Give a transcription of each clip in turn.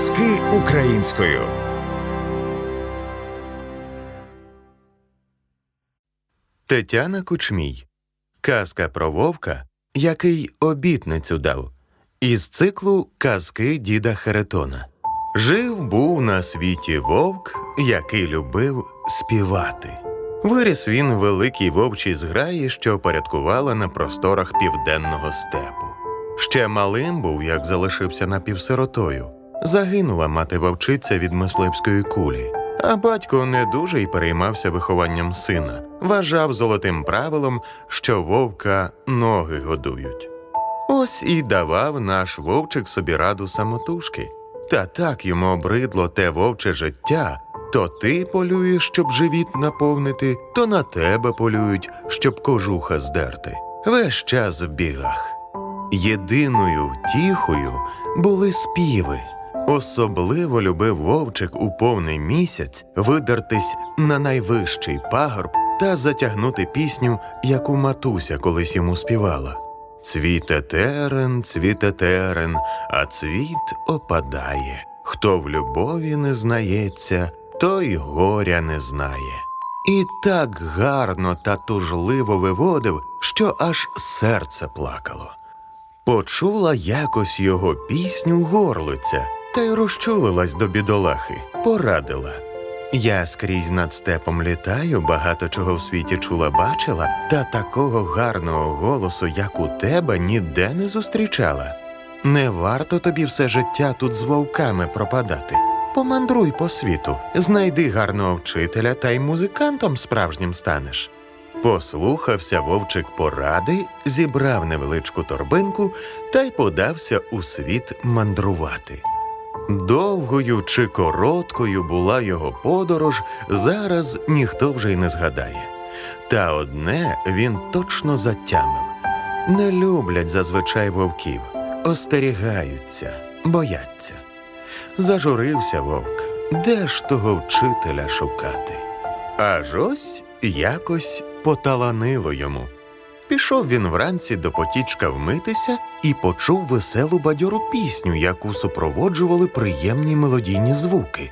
Аудіоказки українською. Тетяна Кучмій. Казка про вовка, який обітницю дав. Із циклу Казки діда Херетона. Жив був на світі вовк, який любив співати. Виріс він великій вовчій зграї, що порядкувала на просторах південного степу. Ще малим був, як залишився напівсиротою. Загинула мати вовчиця від мисливської кулі. А батько не дуже й переймався вихованням сина, вважав золотим правилом, що вовка ноги годують. Ось і давав наш вовчик собі раду самотужки. Та так йому обридло те вовче життя. То ти полюєш, щоб живіт наповнити, то на тебе полюють, щоб кожуха здерти. Весь час в бігах. Єдиною втіхою були співи. Особливо любив вовчик у повний місяць видертись на найвищий пагорб та затягнути пісню, яку матуся колись йому співала. Цвіте терен, цвіте терен, а цвіт опадає. Хто в любові не знається, той горя не знає. І так гарно та тужливо виводив, що аж серце плакало. Почула якось його пісню горлиця та й розчулилась до бідолахи, порадила. Я скрізь над степом літаю, багато чого в світі чула бачила, та такого гарного голосу, як у тебе, ніде не зустрічала. Не варто тобі все життя тут з вовками пропадати. Помандруй по світу, знайди гарного вчителя та й музикантом справжнім станеш. Послухався вовчик поради, зібрав невеличку торбинку та й подався у світ мандрувати. Довгою чи короткою була його подорож, зараз ніхто вже й не згадає. Та одне він точно затямив не люблять зазвичай вовків, остерігаються, бояться. Зажурився вовк, де ж того вчителя шукати? Аж ось якось поталанило йому. Пішов він вранці до потічка вмитися і почув веселу бадьору пісню, яку супроводжували приємні мелодійні звуки.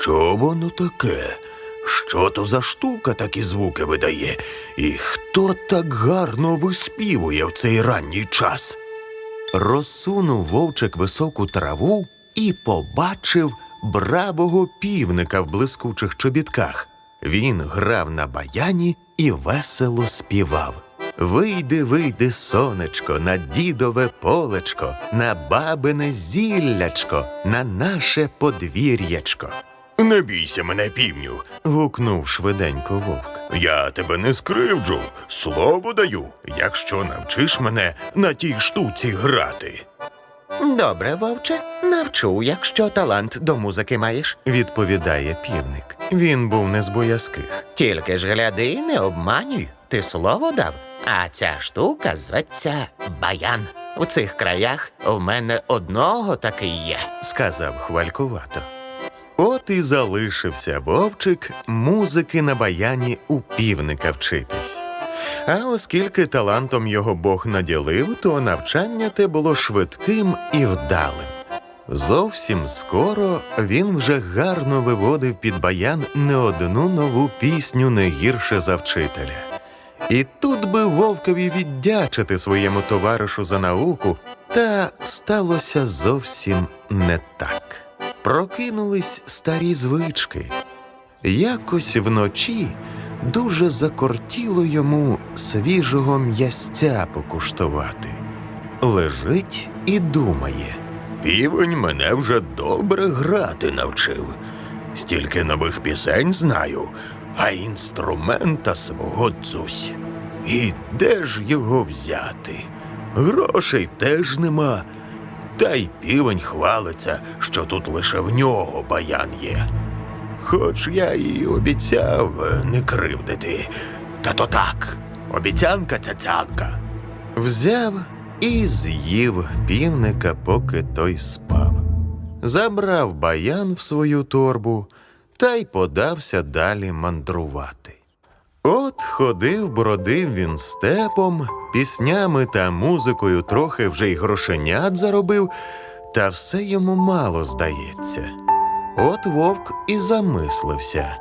Що воно таке? Що то за штука такі звуки видає? І хто так гарно виспівує в цей ранній час? Розсунув вовчик високу траву і побачив бравого півника в блискучих чобітках. Він грав на баяні і весело співав. Вийди, вийди, сонечко, на дідове полечко, на бабине зіллячко, на наше подвір'ячко. Не бійся мене, півню. гукнув швиденько вовк. Я тебе не скривджу, слово даю, якщо навчиш мене на тій штуці грати. Добре, вовче, навчу, якщо талант до музики маєш. Відповідає півник. Він був не з боязких. Тільки ж гляди, не обманюй. Ти слово дав, а ця штука зветься баян. У цих краях в мене одного такий є. сказав хвалькувато. От і залишився вовчик музики на баяні у півника вчитись. А оскільки талантом його Бог наділив, то навчання те було швидким і вдалим. Зовсім скоро він вже гарно виводив під баян не одну нову пісню не гірше за вчителя. І тут би вовкові віддячити своєму товаришу за науку, та сталося зовсім не так. Прокинулись старі звички. Якось вночі дуже закортіло йому свіжого м'ясця покуштувати. Лежить і думає. Півень мене вже добре грати навчив. Стільки нових пісень знаю, а інструмента свого дзусь. І де ж його взяти? Грошей теж нема. Та й півень хвалиться, що тут лише в нього баян є. Хоч я і обіцяв не кривдити. Та то так, обіцянка цяцянка. Взяв і з'їв півника, поки той спав. Забрав баян в свою торбу та й подався далі мандрувати. От ходив, бродив він степом, піснями та музикою трохи вже й грошенят заробив, та все йому мало здається. От вовк і замислився.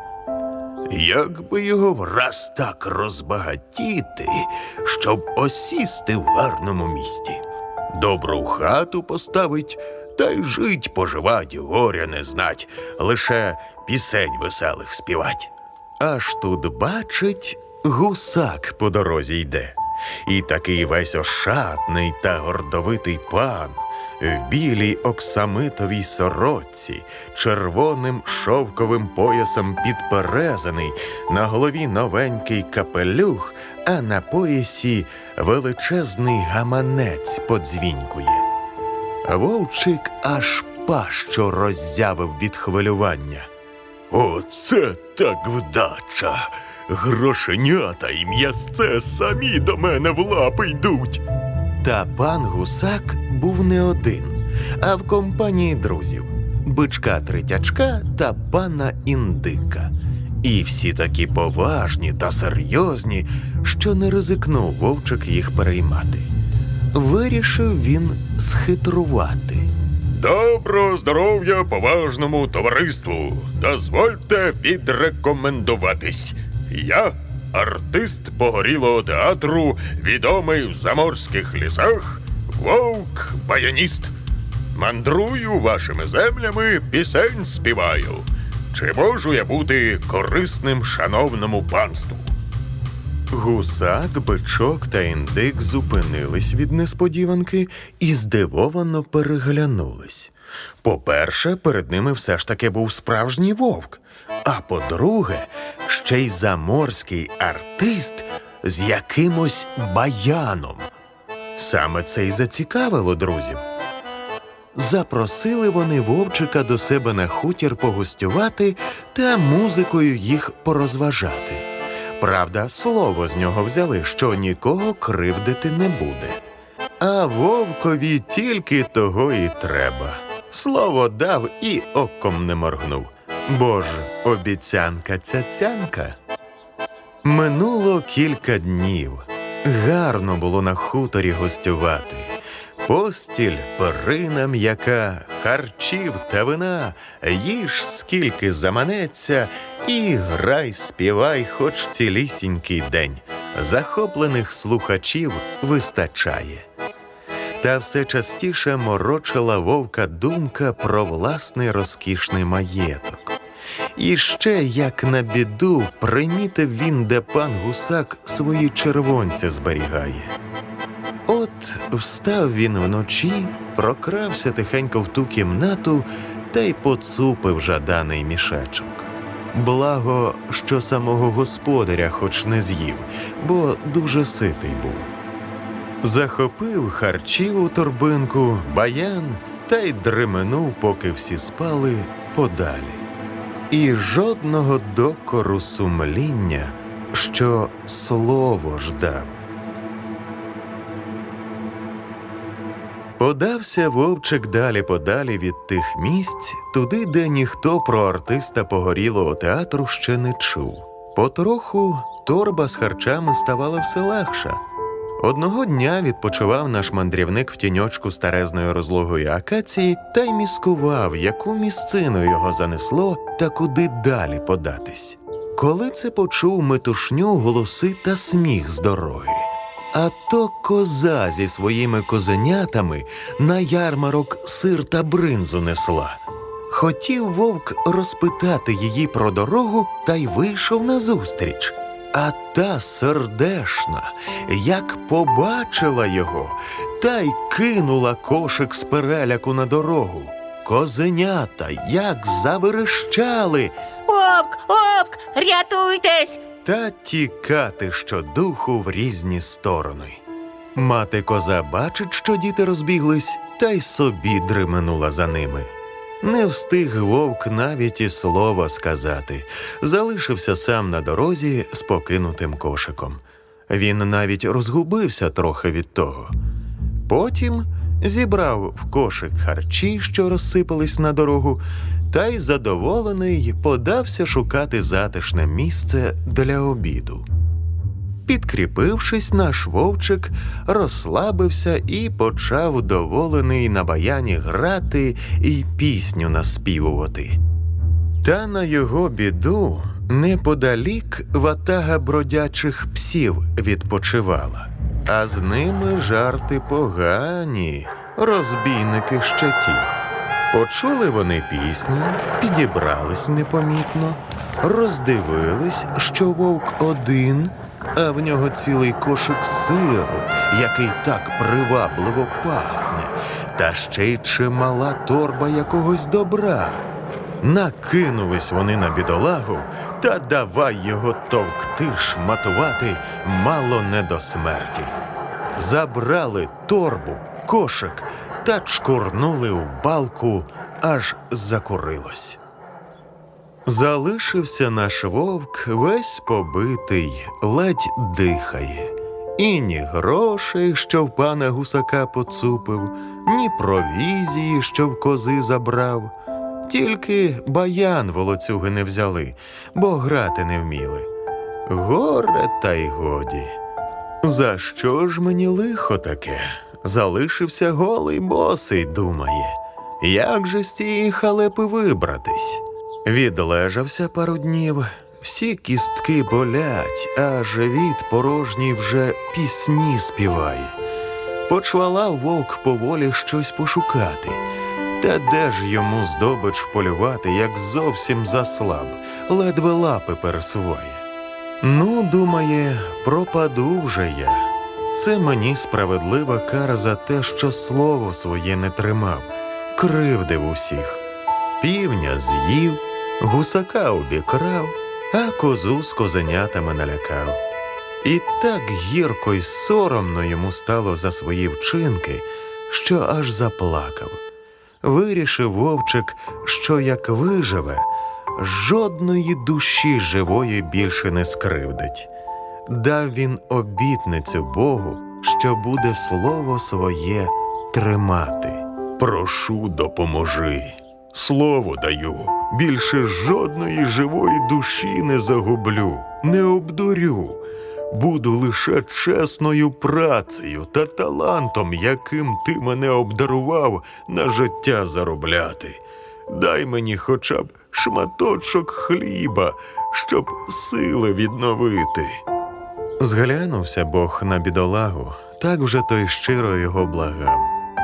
Як би його враз так розбагатіти, щоб осісти в гарному місті. Добру хату поставить, та й жить поживать, горя не знать, лише пісень веселих співать. Аж тут бачить, гусак по дорозі йде, і такий весь ошатний та гордовитий пан, в білій оксамитовій сорочці, червоним шовковим поясом підперезаний, на голові новенький капелюх, а на поясі величезний гаманець подзвінькує. Вовчик аж пащо роззявив від хвилювання. Оце так вдача. Грошенята і м'ясце самі до мене в лапи йдуть. Та пан гусак був не один, а в компанії друзів бичка третячка та пана індика. І всі такі поважні та серйозні, що не ризикнув вовчик їх переймати. Вирішив він схитрувати. Доброго здоров'я поважному товариству. Дозвольте відрекомендуватись. Я артист погорілого театру, відомий в заморських лісах, вовк баяніст. Мандрую вашими землями, пісень співаю. Чи можу я бути корисним шановному панству? Гусак, бичок та індик зупинились від несподіванки і здивовано переглянулись. По-перше, перед ними все ж таки був справжній вовк. А по-друге, ще й заморський артист з якимось баяном. Саме це й зацікавило друзів. Запросили вони вовчика до себе на хутір погостювати та музикою їх порозважати. Правда, слово з нього взяли, що нікого кривдити не буде. А вовкові тільки того і треба. Слово дав і оком не моргнув. Бо ж обіцянка цяцянка. Минуло кілька днів. Гарно було на хуторі гостювати. Постіль, перина м'яка, харчів та вина, їж скільки заманеться, і грай, співай, хоч цілісінький день. Захоплених слухачів вистачає. Та все частіше морочила вовка думка про власний розкішний маєток. І ще, як на біду, примітив він, де пан гусак свої червонці зберігає. От встав він вночі, прокрався тихенько в ту кімнату та й поцупив жаданий мішечок. Благо, що самого господаря хоч не з'їв, бо дуже ситий був. Захопив харчів у торбинку, баян та й дременув, поки всі спали подалі. І жодного докору сумління, що слово ждав. Подався вовчик далі подалі від тих місць, туди, де ніхто про артиста погорілого театру ще не чув. Потроху торба з харчами ставала все легша. Одного дня відпочивав наш мандрівник в тіньочку старезної розлогої акації та й міскував, яку місцину його занесло та куди далі податись. Коли це почув метушню, голоси та сміх з дороги. А то коза зі своїми козенятами на ярмарок сир та бринзу несла. Хотів вовк розпитати її про дорогу та й вийшов назустріч. А та сердешна, як побачила його, та й кинула кошик з переляку на дорогу. Козенята як заверещали, Вовк, вовк, рятуйтесь! Та тікати щодуху в різні сторони. Мати коза бачить, що діти розбіглись, та й собі дременула за ними. Не встиг вовк навіть і слова сказати, залишився сам на дорозі з покинутим кошиком. Він навіть розгубився трохи від того. Потім зібрав в кошик харчі, що розсипались на дорогу, та й задоволений подався шукати затишне місце для обіду. Підкріпившись, наш вовчик розслабився і почав доволений на баяні грати і пісню наспівувати. Та на його біду неподалік ватага бродячих псів відпочивала, а з ними жарти погані, розбійники ще ті. Почули вони пісню, підібрались непомітно, роздивились, що вовк один, а в нього цілий кошик сиру, який так привабливо пахне, та ще й чимала торба якогось добра. Накинулись вони на бідолагу, та давай його товкти, шматувати мало не до смерті. Забрали торбу, кошик та чкурнули в балку, аж закурилось. Залишився наш вовк весь побитий, ледь дихає. І ні грошей, що в пана гусака поцупив, ні провізії, що в кози забрав. Тільки баян волоцюги не взяли, бо грати не вміли. Горе та й годі. За що ж мені лихо таке? Залишився голий босий, думає. Як же з цієї халепи вибратись? Відлежався пару днів, всі кістки болять, а живіт порожній вже пісні співає. Почвалав вовк поволі щось пошукати. Та де ж йому здобич полювати, як зовсім заслаб, ледве лапи пересуває. Ну, думає, пропаду вже я. Це мені справедлива кара за те, що слово своє не тримав, кривдив усіх. Півня з'їв, гусака обікрав, а козу з козенятами налякав. І так гірко й соромно йому стало за свої вчинки, що аж заплакав. Вирішив вовчик, що як виживе, жодної душі живої більше не скривдить. Дав він обітницю Богу, що буде слово своє тримати. Прошу, допоможи. Слово даю, більше жодної живої душі не загублю, не обдурю. Буду лише чесною працею та талантом, яким ти мене обдарував на життя заробляти. Дай мені хоча б шматочок хліба, щоб сили відновити. Зглянувся Бог на бідолагу, так вже той щиро його благав,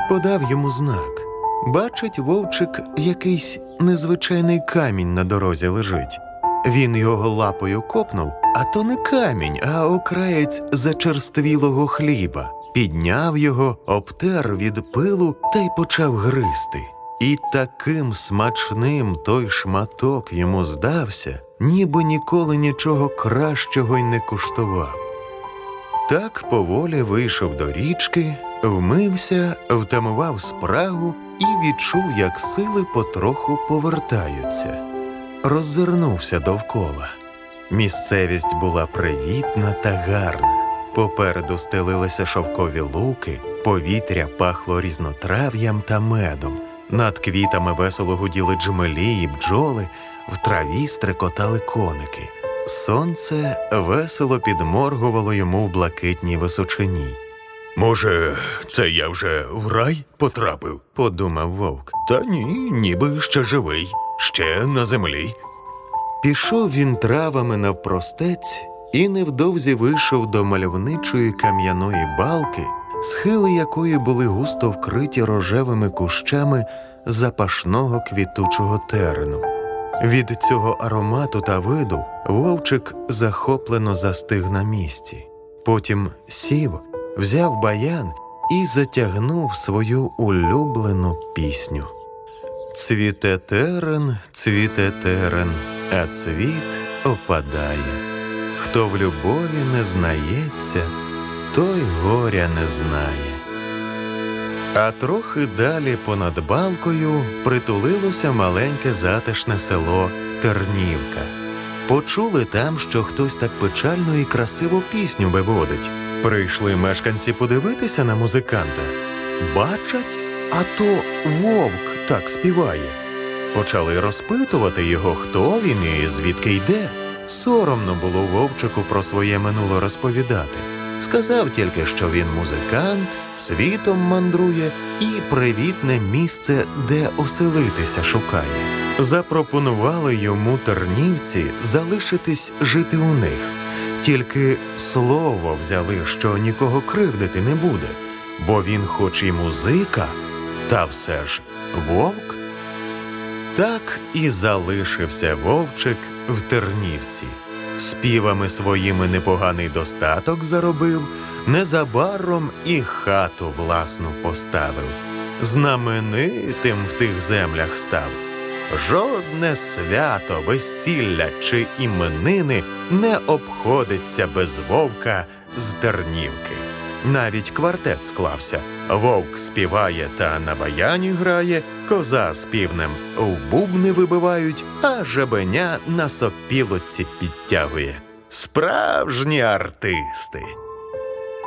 подав йому знак. Бачить вовчик якийсь незвичайний камінь на дорозі лежить. Він його лапою копнув, а то не камінь, а окраєць зачерствілого хліба. Підняв його, обтер від пилу та й почав гризти. І таким смачним той шматок йому здався, ніби ніколи нічого кращого й не куштував. Так поволі вийшов до річки, вмився, втамував спрагу і відчув, як сили потроху повертаються. Роззирнувся довкола. Місцевість була привітна та гарна. Попереду стелилися шовкові луки, повітря пахло різнотрав'ям та медом. Над квітами весело гуділи джмелі і бджоли, в траві стрекотали коники. Сонце весело підморгувало йому в блакитній височині. Може, це я вже в рай потрапив? подумав вовк. Та ні, ніби ще живий, ще на землі. Пішов він травами навпростець і невдовзі вийшов до мальовничої кам'яної балки, схили якої були густо вкриті рожевими кущами запашного квітучого терену. Від цього аромату та виду вовчик захоплено застиг на місці. Потім сів, взяв баян і затягнув свою улюблену пісню. Цвіте терен, цвіте терен, а цвіт опадає. Хто в любові не знається, той горя не знає. А трохи далі понад балкою притулилося маленьке затишне село Тернівка. Почули там, що хтось так печально і красиво пісню виводить. Прийшли мешканці подивитися на музиканта. Бачать, а то вовк так співає. Почали розпитувати його, хто він і звідки йде. Соромно було вовчику про своє минуле розповідати. Сказав тільки, що він музикант, світом мандрує і привітне місце, де оселитися шукає. Запропонували йому тернівці залишитись жити у них, тільки слово взяли, що нікого кривдити не буде, бо він, хоч і музика, та все ж вовк. Так і залишився вовчик в Тернівці. Співами своїми непоганий достаток заробив, незабаром і хату власну поставив. Знаменитим в тих землях став. Жодне свято, весілля чи іменини не обходиться без вовка з Тернівки. Навіть квартет склався. Вовк співає та на баяні грає, коза з півнем в бубни вибивають, а жебеня на сопілоці підтягує. Справжні артисти.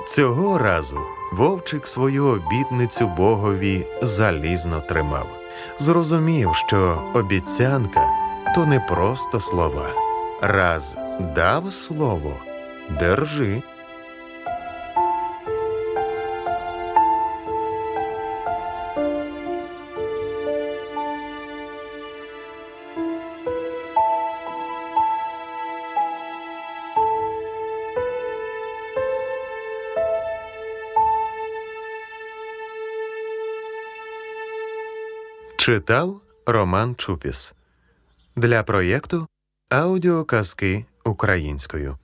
Цього разу вовчик свою обітницю богові залізно тримав. Зрозумів, що обіцянка то не просто слова. Раз дав слово, держи. Читав Роман Чупіс для проєкту Аудіоказки українською.